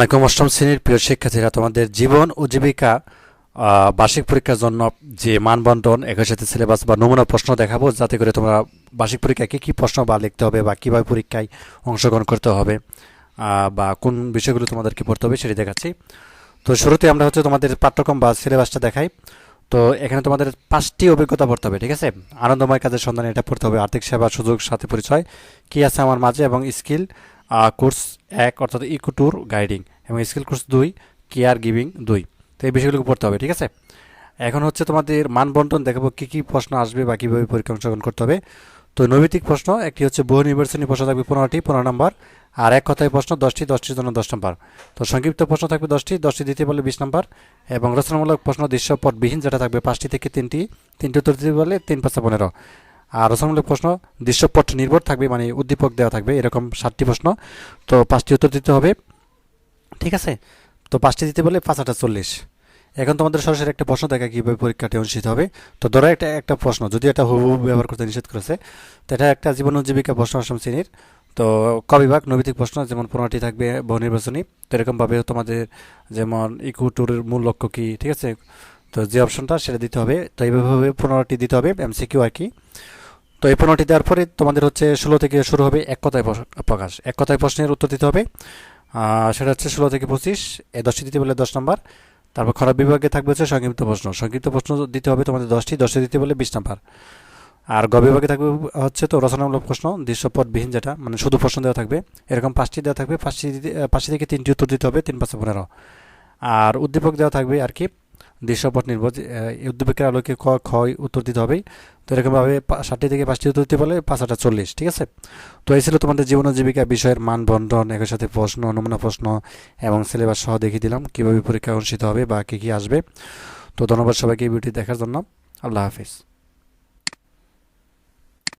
আসসালামাইকুম অষ্টম শ্রেণির প্রিয় শিক্ষার্থীরা, তোমাদের জীবন ও জীবিকা বার্ষিক পরীক্ষার জন্য যে মানবন্টন একই সাথে সিলেবাস বা নমুনা প্রশ্ন দেখাবো, যাতে করে তোমরা বার্ষিক পরীক্ষায় কী কী প্রশ্ন বা লিখতে হবে বা কীভাবে পরীক্ষায় অংশগ্রহণ করতে হবে বা কোন বিষয়গুলো তোমাদেরকে পড়তে হবে সেটি দেখাচ্ছি। তো শুরুতে আমরা হচ্ছে তোমাদের পাঠ্যক্রম বা সিলেবাসটা দেখাই। তো এখানে তোমাদের পাঁচটি অভিজ্ঞতা পড়তে হবে, ঠিক আছে? আনন্দময় কাজের সন্ধানে এটা পড়তে হবে, আর্থিক সেবা, সুযোগ, সাথে পরিচয়, কী আছে আমার মাঝে এবং স্কিল কোর্স এক, অর্থাৎ ইকো ট্যুর গাইডিং। এবং স্কিল কোর্স দুই কেয়ার গিভিং দুই। তো এই বিষয়গুলো পড়তে হবে, ঠিক আছে? এখন হচ্ছে তোমাদের মানবন্টন দেখাবো কী কী প্রশ্ন আসবে বা কীভাবে পরীক্ষা অংশগ্রহণ করতে হবে। তো নৈমিত্তিক প্রশ্ন, একটি হচ্ছে বহু নির্বাচনী প্রশ্ন থাকবে পনেরোটি, পনেরো নম্বর। আর এক কথায় প্রশ্ন, দশটি, দশটির জন্য দশ নম্বর। তো সংক্ষিপ্ত প্রশ্ন থাকবে দশটি দশটি দিতে বলে বিশ নম্বর। এবং রচনামূলক প্রশ্ন, দৃশ্যপটবিহীন, যেটা থাকবে পাঁচটি থেকে তিনটি তিনটি উত্তর দিতে বলে তিন পাঁচটা পনেরো। আর রচনামূলক প্রশ্ন দৃশ্যপট নির্ভর থাকবে মানে উদ্দীপক দেওয়া থাকবে, এরকম সাতটি প্রশ্ন। তো পাঁচটি উত্তর দিতে হবে। ঠিক আছে? তো পাঁচটি দিতে বলে পাঁচ আটা চল্লিশ। এখন তোমাদের সরাসরি একটা প্রশ্ন দেখা কীভাবে পরীক্ষাটি অনুষ্ঠিত হবে। তো ধরো একটা একটা প্রশ্ন, যদি এটা হুবহু ব্যবহার করতে নিষেধ করেছে, তো এটা একটা জীবন ও জীবিকা প্রশ্ন অষ্টম শ্রেণির। তো ক বিভাগ? নৈতিক প্রশ্ন, যেমন পনেরোটি থাকবে, বহু নির্বাচনী। তো এরকমভাবে তোমাদের যেমন ইকো ট্যুরের মূল লক্ষ্য কী, ঠিক আছে? তো যে অপশনটা, সেটা দিতে হবে। তো এইভাবে পনেরোটি দিতে হবে, এমসিকিউ আর কি। তো এই পনেরোটি দেওয়ার পরে তোমাদের হচ্ছে ষোলো থেকে শুরু হবে এক কথায় প্রকাশ। এক কথায় প্রশ্নের উত্তর দিতে হবে। সেটা হচ্ছে ষোলো থেকে পঁচিশ, এ দশটি দিতে বলে দশ নম্বর। তারপর খরা বিভাগে থাকবে হচ্ছে সংক্ষিপ্ত প্রশ্ন। সংক্ষিপ্ত প্রশ্ন দিতে হবে তোমাদের দশটি দশটি দিতে বলে বিশ নম্বর। আর গ বিভাগে থাকবে হচ্ছে তো রচনামূলক প্রশ্ন, দৃশ্যপটবিহীন যেটা মানে শুধু প্রশ্ন দেওয়া থাকবে। এরকম পাঁচটি দেওয়া থাকবে, পাঁচটি পাঁচটি থেকে তিনটি উত্তর দিতে হবে, তিন পাঁচশো পনেরো। আর উদ্দীপক দেওয়া থাকবে আর কি দৃশ্যপট নির্ভর উদ্দীপকের আলোকে ক ক্ষয় উত্তর দিতে হবে তো এরকমভাবে ষাটটি থেকে পাঁচটি উত্তর দিতে পারলে পাঁচ চল্লিশ, ঠিক আছে? তো এই ছিল তোমাদের জীবন জীবিকা বিষয়ের মান বন্টন, একই সাথে প্রশ্ন, নমুনা প্রশ্ন এবং সিলেবাস সহ দেখিয়ে দিলাম। কীভাবে পরীক্ষা অনুষ্ঠিত হবে বা কী কী আসবে? তো ধন্যবাদ সবাইকে এই ভিডিওটি দেখার জন্য। আল্লাহ হাফিজ।